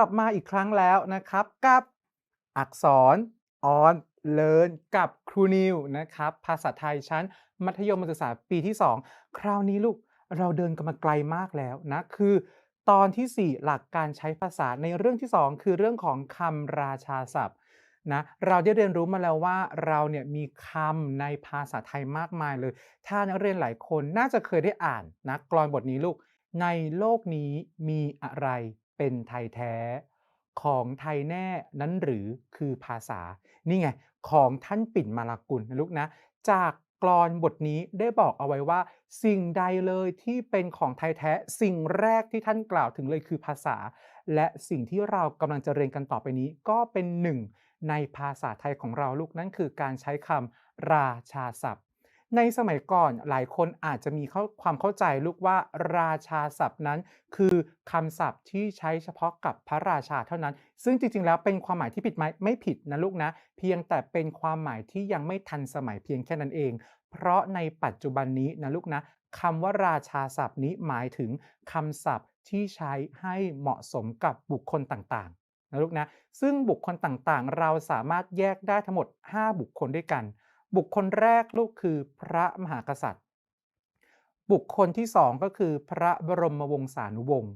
ลับมาอีกครั้งแล้วนะครับ กับอักษรออนเลินกับครูนิวนะครับ ภาษาไทยชั้น มัธยมศึกษาปีที่ 2 คราวนี้ลูกเราเดินกันมาไกลมากแล้วนะคือ ตอนที่ 4 หลักการใช้ภาษาในเรื่องที่ 2 คือเรื่องของคำราชาศัพท์นะเราได้เรียนรู้มาแล้วว่าเราเนี่ยมีคำในภาษาไทยมากมายเลย ถ้านักเรียนหลายคนน่าจะเคยได้อ่านนะกลอนบทนี้ลูกในโลกนี้มีอะไร เป็นไทยแท้ ของไทยแน่นั้นหรือคือภาษา นี่ไง ของท่านปิ่นมาลากุลนะลูกนะ จากกลอนบทนี้ได้บอกเอาไว้ว่า สิ่งใดเลยที่เป็นของไทยแท้ สิ่งแรกที่ท่านกล่าวถึงเลยคือภาษา และสิ่งที่เรากำลังจะเรียนกันต่อไปนี้ ก็เป็นหนึ่งในภาษาไทยของเราลูกนั่นคือการใช้คำราชาศัพท์ ในสมัยก่อนหลายคนอาจจะมีความเข้าใจลูกว่าราชาศัพท์นั้น คือคำศัพท์ที่ใช้เฉพาะกับพระราชาเท่านั้น ซึ่งจริงๆ แล้วเป็นความหมายที่ผิดไหมไม่ผิดนะลูกนะ เพียงแต่เป็นความหมายที่ยังไม่ทันสมัยเพียงแค่นั้นเอง เพราะในปัจจุบันนี้นะลูกนะคำว่าราชาศัพท์นี้หมายถึงคำศัพท์ที่ใช้ให้เหมาะสมกับบุคคลต่างๆนะลูกนะ ซึ่งบุคคลต่างๆ เราสามารถแยกได้ทั้งหมด 5 บุคคลด้วยกัน บุคคลแรกลูกคือพระมหากษัตริย์ บุคคลที่2ก็คือพระบรมวงศานุวงศ์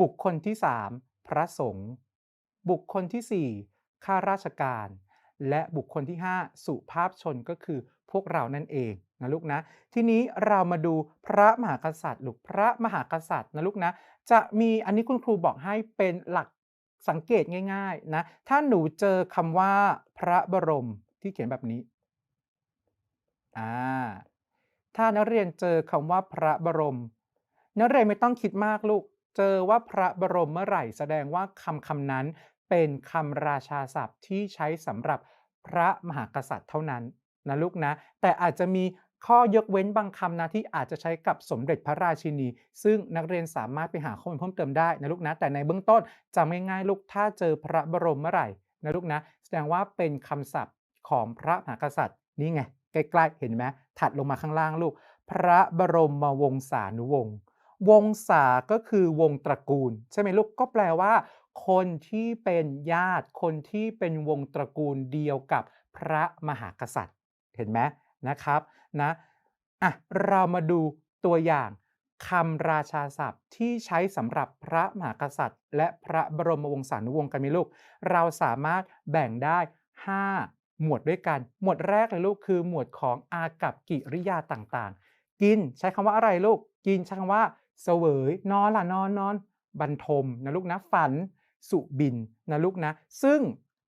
บุคคลที่3พระสงฆ์ บุคคลที่4ข้าราชการ และบุคคลที่5สุภาพชนก็คือพวกเรานั่นเองนะลูกนะ ทีนี้เรามาดูพระมหากษัตริย์ลูกพระมหากษัตริย์นะลูกนะ จะมีอันนี้คุณครูบอกให้เป็นหลักสังเกตง่ายๆนะ ถ้าหนูเจอคำว่าพระบรมที่เขียนแบบนี้ อ่าถ้านักเรียนเจอคำว่าพระบรม นักเรียนไม่ต้องคิดมากลูก เจอว่าพระบรมเมื่อไหร่ แสดงว่าคำคำนั้นเป็นคำราชาศัพท์ที่ใช้สำหรับพระมหากษัตริย์เท่านั้นนะลูกนะ แต่อาจจะมีข้อยกเว้นบางคำนะที่อาจจะใช้กับสมเด็จพระราชินี ซึ่งนักเรียนสามารถไปหาข้อมูลเพิ่มเติมได้นะลูกนะ แต่ในเบื้องต้นจำง่ายๆลูกถ้าเจอพระบรมเมื่อไหร่นะลูกนะ แสดงว่าเป็นคำศัพท์ของพระมหากษัตริย์นี่ไง ใกล้ๆ เห็นไหมถัดลงมาข้างล่างลูก พระบรมวงศานุวงศ์วงศาก็คือวงตระกูล ใช่ไหมลูกก็แปลว่า คนที่เป็นญาติ คนที่เป็นวงตระกูลเดียวกับพระมหากษัตริย์ เห็นไหมนะครับนะอะเรามาดูตัวอย่างคำราชาศัพท์ที่ใช้สำหรับพระมหากษัตริย์ และพระบรมวงศานุวงศ์กันไหมลูก เราสามารถแบ่งได้ 5 หมวดด้วยกัน หมวดแรกเลยลูกคือหมวดของอากับกิริยาต่างๆ กินใช้คำว่าอะไรลูก กินใช้คำว่าเสวยนอนล่ะนอนนอนบรรทมนะลูกนะฝัน สุบินนะลูกนะ ซึ่ง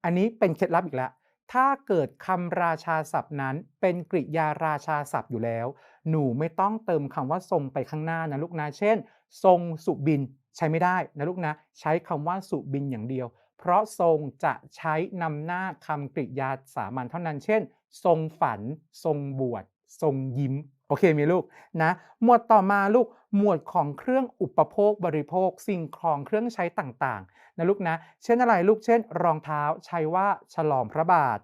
อันนี้เป็นเคล็ดลับอีกแล้วถ้าเกิดคำราชาศัพท์นั้นเป็นกริยาราชาศัพท์อยู่แล้ว หนูไม่ต้องเติมคำว่าทรงไปข้างหน้านะลูกนะ เช่น ทรงสุบินใช้ไม่ได้นะลูกนะ ใช้คำว่าสุบินอย่างเดียว เพราะทรงจะใช้นำหน้าคำกริยาสามัญเท่านั้น เช่น ทรงฝัน ทรงบวช ทรงยิ้ม โอเคไหมลูกนะ หมวดต่อมาลูก หมวดของเครื่องอุปโภคบริโภค สิ่งของเครื่องใช้ต่างๆ นะลูกนะ เช่นอะไรลูก เช่น รองเท้าใช้ว่าฉลองพระบาท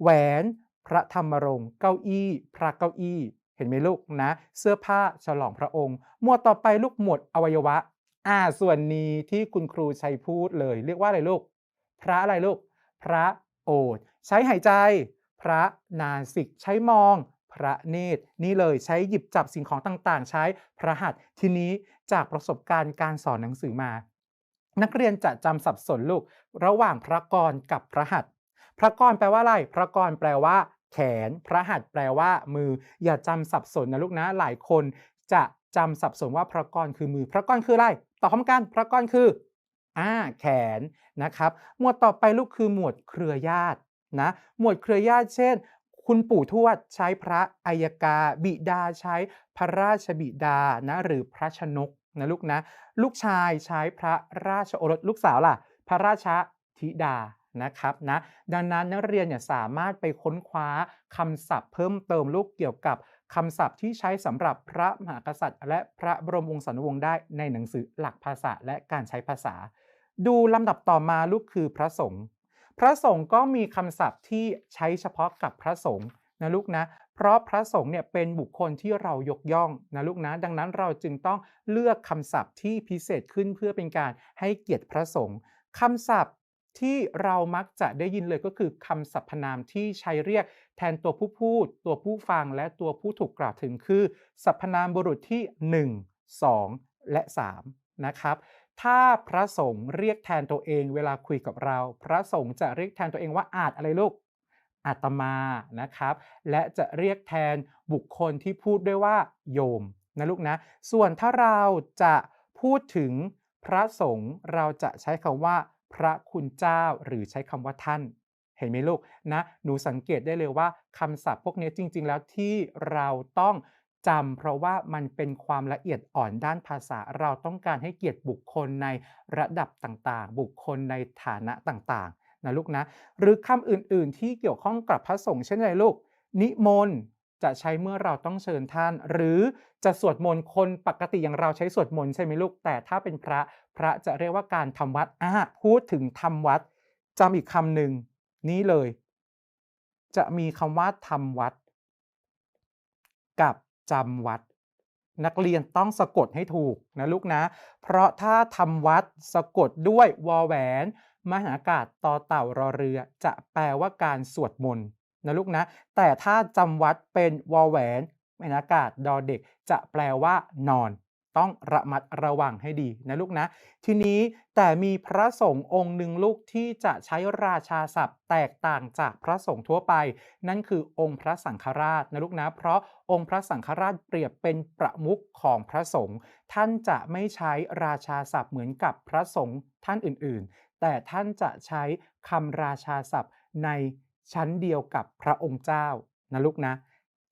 แหวน พระธรรมรงค์ เก้าอี้ พระเก้าอี้ เห็นไหมลูกนะ เสื้อผ้าฉลองพระองค์ หมวดต่อไปลูกหมวดอวัยวะอ่าส่วนนี้ที่คุณครูใช้พูดเลย เรียกว่าอะไรลูก พระอะไรลูก พระโอษใช้หายใจ พระนาสิกใช้มอง พระเนตรนี่เลยใช้หยิบจับสิ่งของต่างๆ ใช้พระหัตถ์ทีนี้จากประสบการณ์การสอนหนังสือมา นักเรียนจะจำสับสนลูก ระหว่างพระกรกับพระหัตถ์พระกรแปลว่าอะไร พระกรแปลว่า แขน พระหัตถ์แปลว่า มือ อย่าจำสับสนนะลูกนะหลายคนจะจำสับสนว่าพระกรคือมือ พระกรคืออะไรตอบพร้อมกันพระกรคือ อ่าแขนนะครับ หมวดต่อไปลูกคือหมวดเครือญาตินะ หมวดเครือญาติเช่น คุณปู่ทวดใช้พระอัยกา บิดาใช้พระราชบิดานะหรือพระชนกนะลูกนะ ลูกชายใช้พระราชโอรสลูกสาวล่ะ พระราชธิดานะครับนะดังนั้นนักเรียนเนี่ยสามารถไปค้นคว้าคำศัพท์เพิ่มเติมลูกเกี่ยวกับคำศัพท์ที่ใช้สำหรับพระมหากษัตริย์ และพระบรมวงศานุวงศ์ได้ในหนังสือหลักภาษาและการใช้ภาษา ดูลำดับต่อมาลูกคือพระสงฆ์พระสงฆ์ก็มีคำศัพท์ที่ใช้เฉพาะกับพระสงฆ์นะลูกนะ เพราะพระสงฆ์เนี่ยเป็นบุคคลที่เรายกย่องนะลูกนะ ดังนั้นเราจึงต้องเลือกคำศัพท์ที่พิเศษขึ้นเพื่อเป็นการให้เกียรติพระสงฆ์คำศัพท์ที่เรามักจะได้ยินเลยก็คือคำสรรพนามที่ใช้เรียกแทนตัวผู้พูด ตัวผู้ฟังและตัวผู้ถูกกล่าวถึงคือสรรพนามบุรุษที่ 1 2 และ 3 นะครับ ถ้าพระสงฆ์เรียกแทนตัวเองเวลาคุยกับเรา พระสงฆ์จะเรียกแทนตัวเองว่าอาจอะไรลูกอาตมานะครับ และจะเรียกแทนบุคคลที่พูดด้วยว่าโยมนะลูกนะ ส่วนถ้าเราจะพูดถึงพระสงฆ์เราจะใช้คำว่า พระคุณเจ้าหรือใช้คำว่าท่าน เห็นไหมลูกนะ หนูสังเกตได้เลยว่าคำศัพท์พวกนี้จริง ๆ แล้วที่เราต้อง จำเพราะว่ามันเป็นความละเอียดอ่อนด้านภาษาเราต้องการให้เกียรติบุคคลในระดับต่างๆ บุคคลในฐานะต่างๆนะลูกนะ หรือคำอื่นๆ ที่เกี่ยวข้องกับพระสงฆ์เช่นไรลูก นิมนต์จะใช้เมื่อเราต้องเชิญท่าน หรือจะสวดมนต์คนปกติอย่างเราใช้สวดมนต์ใช่ไหมลูก แต่ถ้าเป็นพระพระจะเรียกว่าการทำวัดอะพูดถึงทำวัดจำอีกคำหนึ่งนี้เลย จะมีคำว่าทำวัด กับ จำวัด นักเรียนต้องสะกดให้ถูกนะลูกนะ เพราะถ้าทำวัดสะกดด้วยวอแหวน มหาอากาศต่อเต่ารอเรือ จะแปลว่าการสวดมนต์นะลูกนะ แต่ถ้าจำวัดเป็นวอแหวนมหากาศดอเด็ก จะแปลว่านอน ต้องระมัดระวังให้ดีนะลูกนะ ทีนี้แต่มีพระสงฆ์องค์หนึ่งลูกที่จะใช้ราชาศัพท์ แตกต่างจากพระสงฆ์ทั่วไป นั่นคือองค์พระสังฆราชนะลูกนะ เพราะองค์พระสังฆราชเปรียบเป็นประมุขของพระสงฆ์ท่านจะไม่ใช้ราชาศัพท์เหมือนกับพระสงฆ์ท่านอื่น ๆ แต่ท่านจะใช้คำราชาศัพท์ในชั้นเดียวกับพระองค์เจ้านะลูกนะ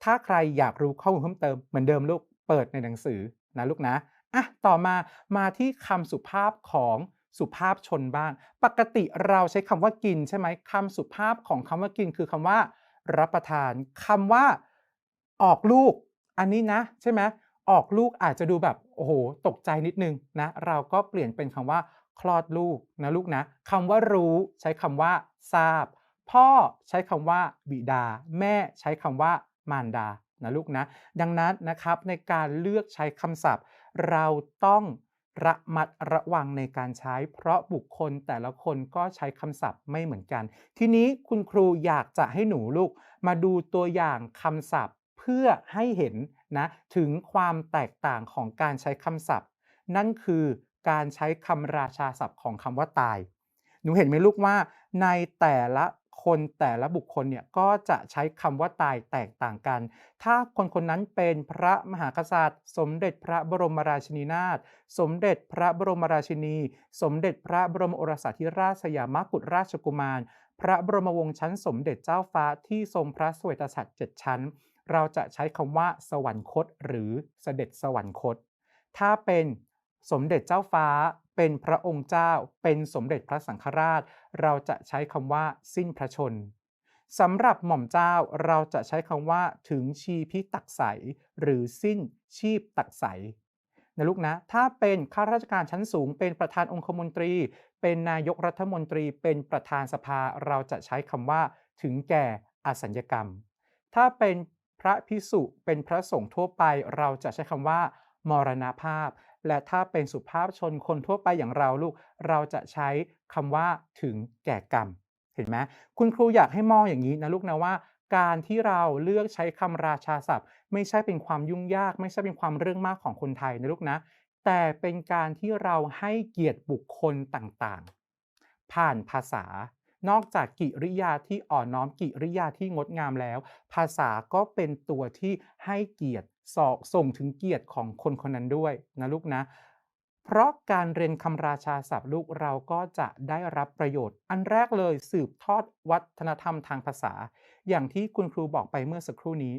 ถ้าใครอยากรู้ข้อมูลเพิ่มเติมเหมือนเดิมลูกเปิดในหนังสือ นะลูกนะอะต่อมามาที่คำสุภาพของสุภาพชนบ้าง ปกติเราใช้คำว่ากินใช่ไหมคำสุภาพของคำว่ากินคือคำว่า รับประทานคำว่า ออกลูก อันนี้นะ ใช่ไหมออกลูกอาจจะดูแบบโอ้โหตกใจนิดนึงนะ เราก็เปลี่ยนเป็นคำว่า คลอดลูกนะลูกนะคำว่ารู้ใช้คำว่าทราบ พ่อใช้คำว่าบิดา แม่ใช้คำว่ามารดา นะลูกนะ ดังนั้นนะครับในการเลือกใช้คำศัพท์ เราต้องระมัดระวังในการใช้ เพราะบุคคลแต่ละคนก็ใช้คำศัพท์ไม่เหมือนกัน ทีนี้คุณครูอยากจะให้หนูลูก มาดูตัวอย่างคำศัพท์เพื่อให้เห็นนะถึงความแตกต่างของการใช้คำศัพท์ นั่นคือการใช้คำราชาศัพท์ของคำว่าตาย หนูเห็นไหมลูกว่าในแต่ละ คนแต่ละบุคคลเนี่ยก็จะใช้คำว่าตายแตกต่างกัน ถ้าคนคนนั้นเป็นพระมหากษัตริย์ สมเด็จพระบรมราชินีนาถสมเด็จพระบรมราชินี สมเด็จพระบรมโอรสาธิราชสยามกุฎราชกุมาร พระบรมวงศ์ชั้นสมเด็จเจ้าฟ้าที่ทรงพระสวยตฉัตรเจ็ดชั้น เราจะใช้คำว่าสวรรคต หรือเสด็จสวรรคต ถ้าเป็น สมเด็จเจ้าฟ้าเป็นพระองค์เจ้า เป็นสมเด็จพระสังฆราช เราจะใช้คำว่า สิ้นพระชนสำหรับหม่อมเจ้าเราจะใช้คำว่าถึงชีพิตักใสหรือสิ้นชีพตักใสนะลูกนะ ถ้าเป็นข้าราชการชั้นสูง เป็นประธานองคมนตรี เป็นนายกรัฐมนตรี เป็นประธานสภา เราจะใช้คำว่าถึงแก่อสัญญกรรม ถ้าเป็นพระพิสุเป็นพระสงฆ์ทั่วไป เราจะใช้คำว่า มรณภาพ และถ้าเป็นสุภาพชนคนทั่วไปอย่างเราลูก เราจะใช้คำว่าถึงแก่กรรม เห็นไหมคุณครูอยากให้มองอย่างนี้นะลูกนะว่า การที่เราเลือกใช้คำราชาศัพท์ ไม่ใช่เป็นความยุ่งยาก ไม่ใช่เป็นความเรื่องมากของคนไทยนะลูกนะ แต่เป็นการที่เราให้เกียรติบุคคลต่างๆ ผ่านภาษา นอกจากกิริยาที่อ่อนน้อมกิริยาที่งดงามแล้ว ภาษาก็เป็นตัวที่ให้เกียรติสอกส่งถึงเกียรติของคนคนนั้นด้วยนะลูกนะ เพราะการเรียนคำราชาศัพท์ลูกเราก็จะได้รับประโยชน์ อันแรกเลยสืบทอดวัฒนธรรมทางภาษา อย่างที่คุณครูบอกไปเมื่อสักครู่นี้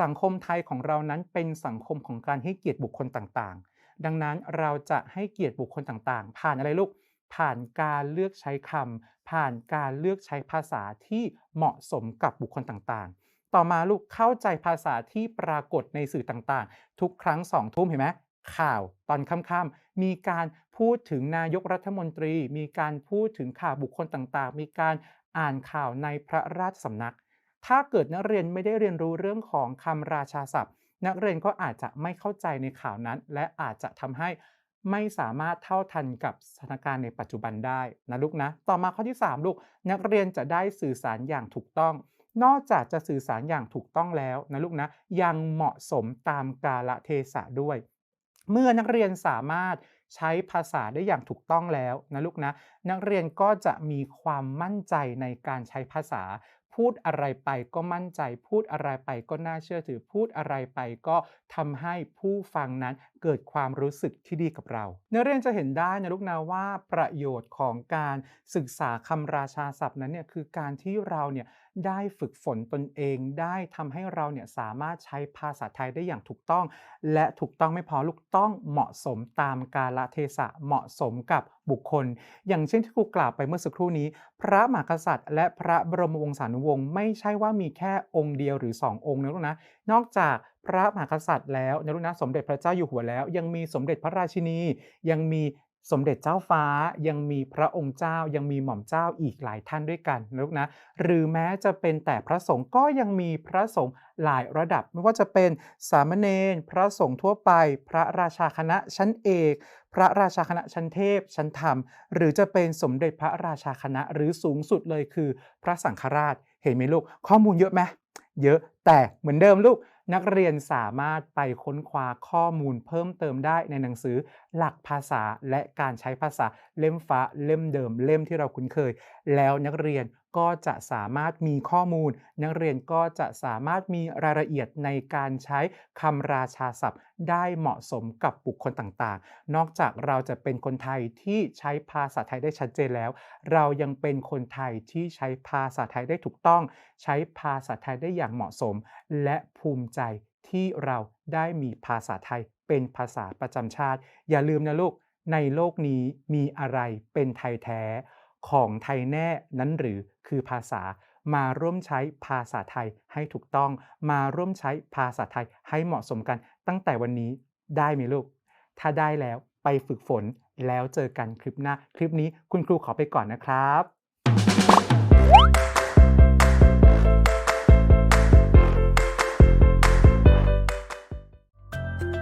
สังคมไทยของเรานั้นเป็นสังคมของการให้เกียรติบุคคลต่างๆ ดังนั้นเราจะให้เกียรติบุคคลต่างๆ ผ่านอะไรลูก ผ่านการเลือกใช้คำผ่านการเลือกใช้ภาษาที่เหมาะสมกับบุคคลต่างๆ ต่อมาลูกเข้าใจภาษาที่ปรากฏในสื่อต่างๆ ทุกครั้งสองทุ่มเห็นไหมข่าวตอนค่ำๆมีการพูดถึงนายกรัฐมนตรี มีการพูดถึงข่าวบุคคลต่างๆ มีการอ่านข่าวในพระราชสำนัก ถ้าเกิดนักเรียนไม่ได้เรียนรู้เรื่องของคำราชาศัพท์ นักเรียนก็อาจจะไม่เข้าใจในข่าวนั้น และอาจจะทำให้ ไม่สามารถเท่าทันกับสถานการณ์ในปัจจุบันได้นะลูกนะ ต่อมาข้อที่ 3 ลูก นักเรียนจะได้สื่อสารอย่างถูกต้อง นอกจากจะสื่อสารอย่างถูกต้องแล้วนะลูกนะ ยังเหมาะสมตามกาลเทศะด้วย เมื่อนักเรียนสามารถใช้ภาษาได้อย่างถูกต้องแล้วนะลูกนะ นักเรียนก็จะมีความมั่นใจในการใช้ภาษา พูดอะไรไปก็มั่นใจ พูดอะไรไปก็น่าเชื่อถือ พูดอะไรไปก็ทำให้ผู้ฟังนั้นเกิดความรู้สึกที่ดีกับเราเนักเรียนจะเห็นได้นะลูกนะว่าประโยชน์ของการศึกษาคำราชาศัพท์นั้นเนี่ยคือการที่เราเนี่ยได้ฝึกฝนตนเอง ได้ทำให้เราเนี่ยสามารถใช้ภาษาไทยได้อย่างถูกต้อง และถูกต้องไม่พอลูกต้องเหมาะสมตามกาลเทศะเหมาะสมกับบุคคล อย่างเช่นที่ครูกล่าวไปเมื่อสักครู่นี้ พระมหากษัตริย์ และพระบรมวงศานุวงศ์ไม่ใช่ว่ามีแค่องค์เดียวหรือ 2 องค์นะลูกนะนอกจากพระมหากษัตริย์แล้วนะลูกนะสมเด็จพระเจ้าอยู่หัวแล้ว ยังมีสมเด็จพระราชินี ยังมีสมเด็จเจ้าฟ้ายังมีพระองค์เจ้ายังมีหม่อมเจ้าอีกหลายท่านด้วยกันนะลูกนะหรือแม้จะเป็นแต่พระสงฆ์ก็ยังมีพระสงฆ์หลายระดับ ไม่ว่าจะเป็นสามเณรพระสงฆ์ทั่วไป พระราชาคณะชั้นเอกพระราชาคณะชั้นเทพชั้นธรรม หรือจะเป็นสมเด็จพระราชาคณะหรือสูงสุดเลยคือ พระสังฆราช เห็นไหมลูก ข้อมูลเยอะไหมเยอะแต่เหมือนเดิมลูกนักเรียนสามารถไปค้นคว้าข้อมูลเพิ่มเติมได้ในหนังสือ หลักภาษาและการใช้ภาษาเล่มฟ้าเล่มเดิม เล่มที่เราคุ้นเคย แล้วนักเรียนก็จะสามารถมีข้อมูล นักเรียนก็จะสามารถมีรายละเอียดในการใช้คำราชาศัพท์ ได้เหมาะสมกับบุคคลต่างๆ นอกจากเราจะเป็นคนไทยที่ใช้ภาษาไทยได้ชัดเจนแล้ว เรายังเป็นคนไทยที่ใช้ภาษาไทยได้ถูกต้อง ใช้ภาษาไทยได้อย่างเหมาะสม และภูมิใจที่เราได้มีภาษาไทย เป็นภาษาประจำชาติ อย่าลืมนะลูก ในโลกนี้มีอะไรเป็นไทยแท้ ของไทยแน่นั้นหรือคือภาษามาร่วมใช้ภาษาไทยให้ถูกต้อง มาร่วมใช้ภาษาไทยให้เหมาะสมกัน ตั้งแต่วันนี้ได้ไหมลูก ถ้าได้แล้วไปฝึกฝนแล้วเจอกันคลิปหน้า คลิปนี้คุณครูขอไปก่อนนะครับ